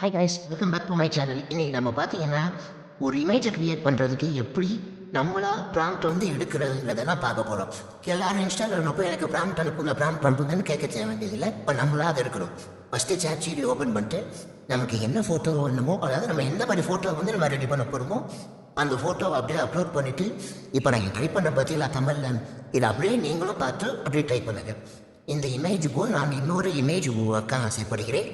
Hi guys welcome back to my channel இன்றைக்கி நம்ம பார்த்தீங்கன்னா ஒரு இமேஜை க்ரியேட் பண்ணுறதுக்கு எப்படி நம்மளாக ப்ராம்ப்ட் வந்து எடுக்கிறதுங்கிறதெல்லாம் பார்க்க போகிறோம் எல்லாரும் இன்ஸ்டாகிராமில் போய் எனக்கு ப்ராம்ப்ட் அனுப்புங்க ப்ராம்ப்ட் அனுப்புங்கன்னு கேட்க தேவை வேண்டியதில்லை. இப்போ நம்மளாக அதை எடுக்கணும். ஃபஸ்ட்டு சேட் ஓப்பன் பண்ணிட்டு நமக்கு என்ன ஃபோட்டோ வேணுமோ அதாவது நம்ம எந்த மாதிரி ஃபோட்டோ வந்து நம்ம ரெடி பண்ண போகிறோமோ அந்த ஃபோட்டோவை அப்படியே அப்லோட் பண்ணிவிட்டு இப்போ நான் டைப் பண்ண பார்த்தீங்களா தமிழில் இதை அப்படியே நீங்களும் பார்த்து அப்படியே டைப் பண்ணுங்கள் இந்த இமேஜுக்கும் நான் இன்னொரு இமேஜ் உருவாக்க ஆசைப்படுகிறேன்.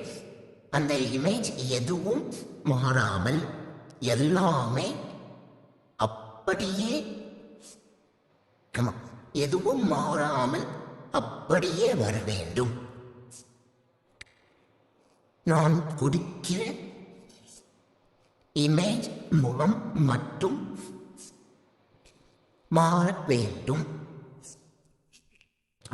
அந்த இமேஜ் எதுவும் மாறாமல் எல்லாமே அப்படியே எதுவும் மாறாமல் அப்படியே வர வேண்டும். நான் குடிக்கிற இமேஜ் முகம் மட்டும் மாற வேண்டும்.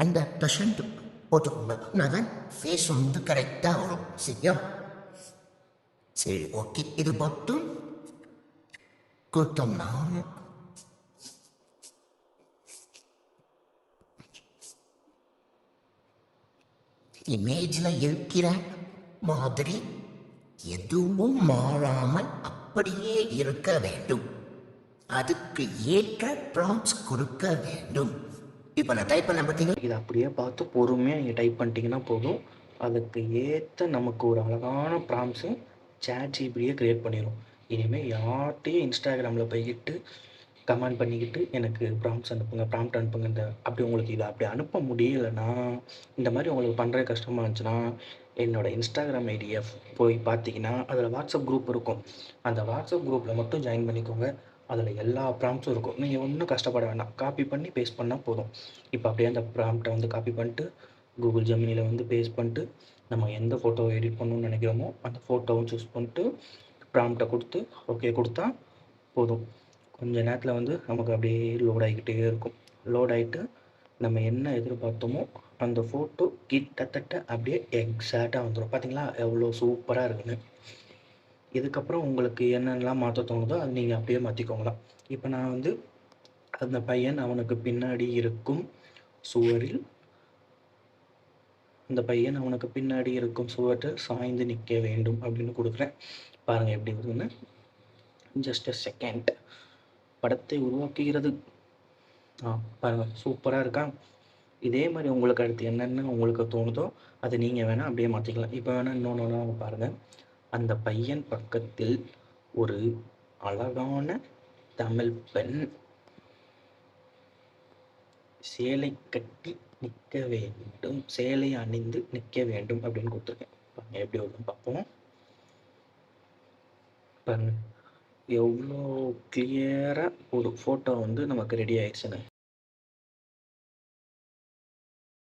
அந்த பிரசண்ட் போட்டுக்கோங்க தான் ஃபேஸ் வந்து கரெக்டாக வரும் சரியா சரி ஓகே இது மட்டும் கொடுத்தோம்னா இமேஜில் இருக்கிற மாதிரி எதுவும் மாறாமல் அப்படியே இருக்க வேண்டும் அதுக்கு ஏற்ற ப்ராம்ஸ் கொடுக்க வேண்டும் இப்போ நான் டைப் பண்ண பார்த்தீங்கன்னா இதை அப்படியே பார்த்து பொறுமையாக நீங்கள் டைப் பண்ணிட்டீங்கன்னா போதும். அதுக்கு ஏற்ற நமக்கு ஒரு அழகான ப்ராம்ஸும் சேட் ஜிபிடியே க்ரியேட் பண்ணிடும் இனிமேல் யார்கிட்டையும் இன்ஸ்டாகிராமில் போய்கிட்டு கமெண்ட் பண்ணிக்கிட்டு எனக்கு ப்ராம்ப்ஸ் அனுப்புங்க ப்ராம்ப்ட் அனுப்புங்க. இந்த அப்படி உங்களுக்கு இதை அப்படி அனுப்ப முடியலைன்னா இந்த மாதிரி உங்களுக்கு பண்ணுற கஷ்டமாக இருந்துச்சுன்னா என்னோடய இன்ஸ்டாகிராம் ஐடியை போய் பார்த்தீங்கன்னா அதில் வாட்ஸ்அப் குரூப் இருக்கும். அந்த வாட்ஸ்அப் குரூப்பில் மட்டும் ஜாயின் பண்ணிக்கோங்க. அதில் எல்லா ப்ராம்ப்ட்ஸும் இருக்கும். நீங்கள் ஒன்றும் கஷ்டப்பட வேண்டாம். காப்பி பண்ணி பேஸ்ட் பண்ணால் போதும். இப்போ அப்படியே அந்த ப்ராம்ப்டை வந்து காப்பி பண்ணிட்டு கூகுள் ஜெமினியில் வந்து பேஸ்ட் பண்ணிட்டு நம்ம எந்த ஃபோட்டோவை எடிட் பண்ணணும்னு நினைக்கிறோமோ அந்த ஃபோட்டோவும் சூஸ் பண்ணிட்டு ப்ராம்ப்டை கொடுத்து ஓகே கொடுத்தா போதும். கொஞ்ச நேரத்தில் வந்து நமக்கு அப்படியே லோட் ஆகிக்கிட்டே இருக்கும். லோட் ஆகிட்டு நம்ம என்ன எதிர்பார்த்தோமோ அந்த ஃபோட்டோ கிட்டத்தட்ட அப்படியே எக்ஸாக்டாக வந்துடும் பார்த்தீங்களா எவ்வளோ சூப்பராக இருக்குன்னு. இதுக்கப்புறம் உங்களுக்கு என்னென்னலாம் மாற்ற தோணுதோ அது நீங்கள் அப்படியே மாற்றிக்கோங்களாம் இப்போ நான் வந்து அந்த பையன் அவனுக்கு பின்னாடி இருக்கும் சுவரில். அந்த பையன் அவனுக்கு பின்னாடி இருக்கும் சுவற்றை சாய்ந்து நிற்க வேண்டும் அப்படின்னு கொடுக்குறேன். பாருங்கள் எப்படி வருதுன்னு. ஜஸ்ட் அ செகண்ட் படத்தை உருவாக்குகிறது. ஆ பாருங்கள் சூப்பராக இருக்கா? இதே மாதிரி உங்களுக்கு அடுத்து என்னென்ன உங்களுக்கு தோணுதோ அதை நீங்கள் வேணால் அப்படியே மாற்றிக்கலாம் இப்போ வேணால் இன்னொன்று பாருங்கள் அந்த பையன் பக்கத்தில் ஒரு அழகான தமிழ் பெண் சேலை கட்டி நிற்க வேண்டும் சேலை அணிந்து நிற்க வேண்டும் அப்படின்னு கொடுத்துருக்கேன். பாருங்க எப்படி வருதுன்னு பார்ப்போம். எவ்வளோ கிளியராக ஒரு ஃபோட்டோ வந்து நமக்கு ரெடி ஆயிடுச்சுங்க